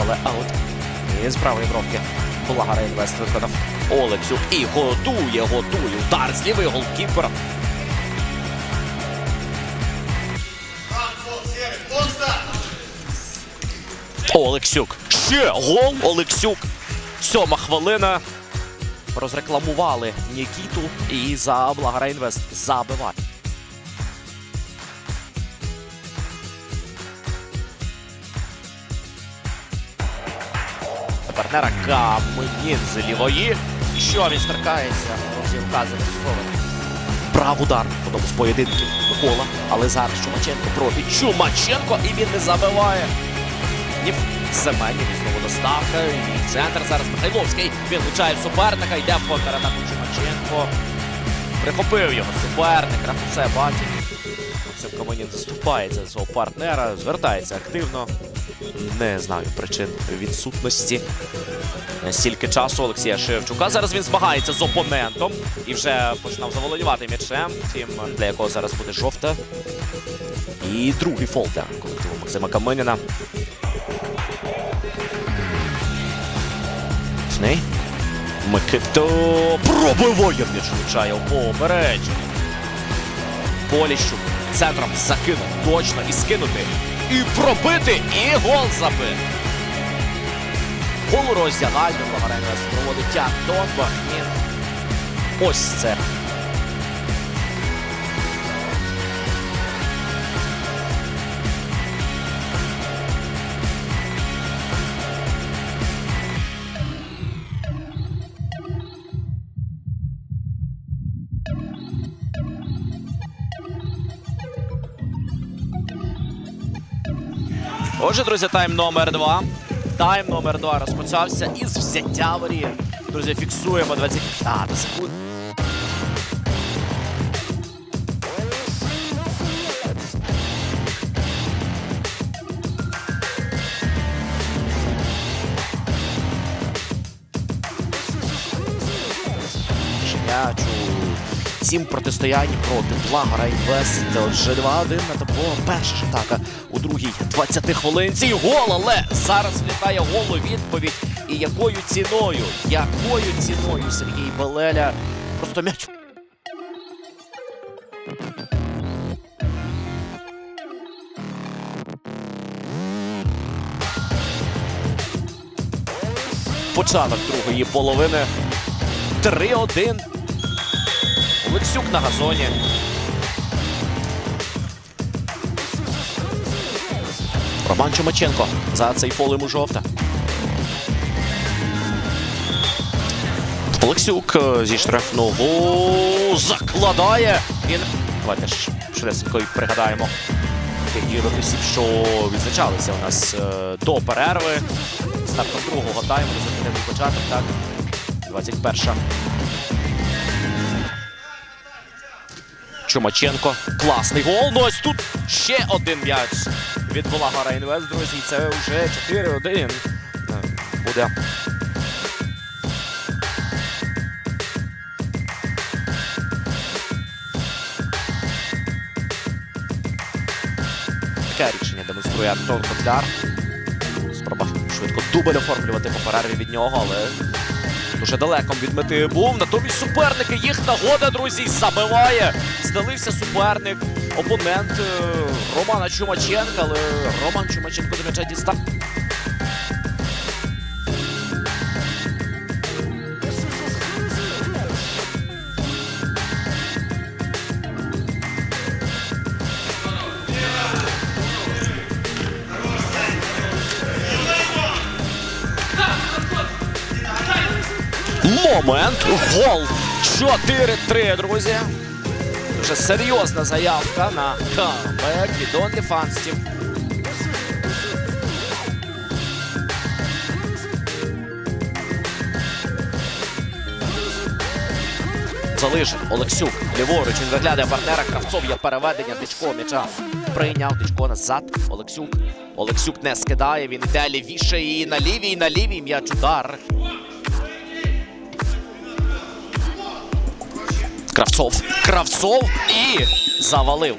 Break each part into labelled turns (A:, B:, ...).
A: Але аут. З правої бровки. Благара інвест виконав Олексюк. І готує, готує. Удар з лівий голкіпер. Олексюк. Ще гол. Олексюк. Сьома хвилина. Розрекламували Нікіту і за Благара Інвест забиває. Партнера Каменін з. І що він штрикається? Друзі, вказує зафіксований. Прав удар. в одному з поєдинків Микола. Але зараз Чумаченко проти Чумаченко і він не забиває. Ні, Семенів і знову доставка. І центр зараз Михайловський. Він влучає суперника, йде в контратаку Чумаченко. Прихопив його суперник, Рафусе бачить. Максим Каменін заступається за свого партнера, звертається активно. Не знаю причин відсутності. Стільки часу Олексія Шевчука. Зараз він змагається з опонентом і вже починав заволодівати м'ячем. Втім, для якого зараз буде жовта. І другий фол колективу Максима Каменіна. Чний. Микито пробиває м'яч влучає попередження. Поліщук центром закинув точно і скинути. І пробити, і гол забити. Гол у роздягальню Лагаренес проводить Антон Бахмін. Ось це. Отже, друзі, тайм номер два. Тайм номер два розпочався із взяття воріє. Друзі, фіксуємо 20 секунд. У цім протистоянні проти Благора Інвест. Отже, 2-1 на табло. Перша атака у другій 20 хвилинці. Гол, але зараз влітає гол у відповідь. І якою ціною? Якою ціною Сергій Белеля? Просто м'яч. Початок другої половини. 3-1. Олексюк на газоні. Роман Чумаченко. За цей фол йому жовта. Олексюк е, зі штрафного закладає. І... Давайте ж швидесенько і пригадаємо тих дієвиписів, що відзначалися у нас е, до перерви. Стартом другого тайму результативний початок, так. 21 Чумаченко. Класний гол. Ну ось тут ще один м'яч від Благара Інвест, друзі. Це вже 4-1. Е, Буде. Таке рішення демонструє Антон Котляр. Спроба швидко дубль оформлювати по перерві від нього, але Дуже далеко від мети був. Натомість суперники їх нагода, друзі, забиває. Здалився суперник, опонент е, Романа Чумаченка, але Роман Чумаченко до м'яча дістав. Момент. Гол. 4-3, друзі. Дуже серйозна заявка на камбек від онліфанстів. Залишив Олексюк. Ліворуч він виглядає партнера. Кравцов є переведення. Дичко м'яча прийняв. Дичко назад. Олексюк. Олексюк не скидає. Він йде лівіше і на лівій, і на лівій м'яч удар. Кравцов. Кравцов і завалив.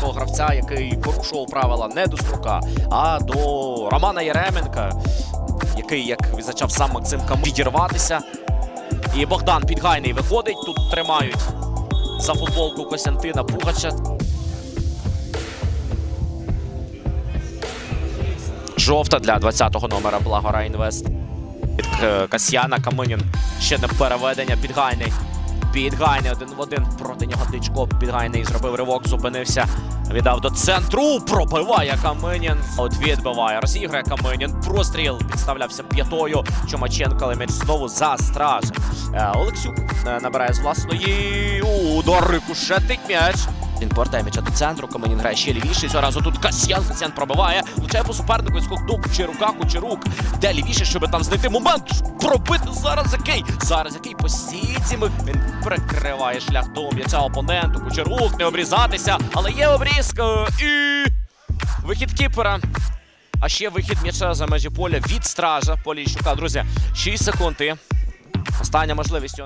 A: Цього гравця, який порушував правила не до струка, а до Романа Єременка, який, як відзначав сам Максим Кам, відірватися. І Богдан Підгайний виходить. Тут тримають за футболку Костянтина Пугача. Жовта для 20-го номера Благора Інвест. Касьяна Каминін. Ще не переведення. Підгайний. Підгайний один в один. Проти нього Дичко. Підгайний зробив ривок, зупинився. Віддав до центру. Пробиває Каминін. От відбиває. Розіграє Каминін. Простріл. Підставлявся п'ятою. Чумаченко, але м'яч знову застраже. Е, Олексюк е, набирає з власної. Удар рикушетить м'яч. Він повертає м'яча до центру, Каменін грає ще лівіше. Цього разу тут Касьян. Касьян пробиває. Влучає по супернику, скок до Кучерука, Кучерук. Де лівіше, щоб там знайти момент. Пробити зараз який. Зараз який по сітці. Він перекриває шлях до м'яча опоненту. Кучерук, не обрізатися. Але є обрізка. І вихід кіпера. А ще вихід м'яча за межі поля від стража Поліщука. Друзі, 6 секунд. і Остання можливість.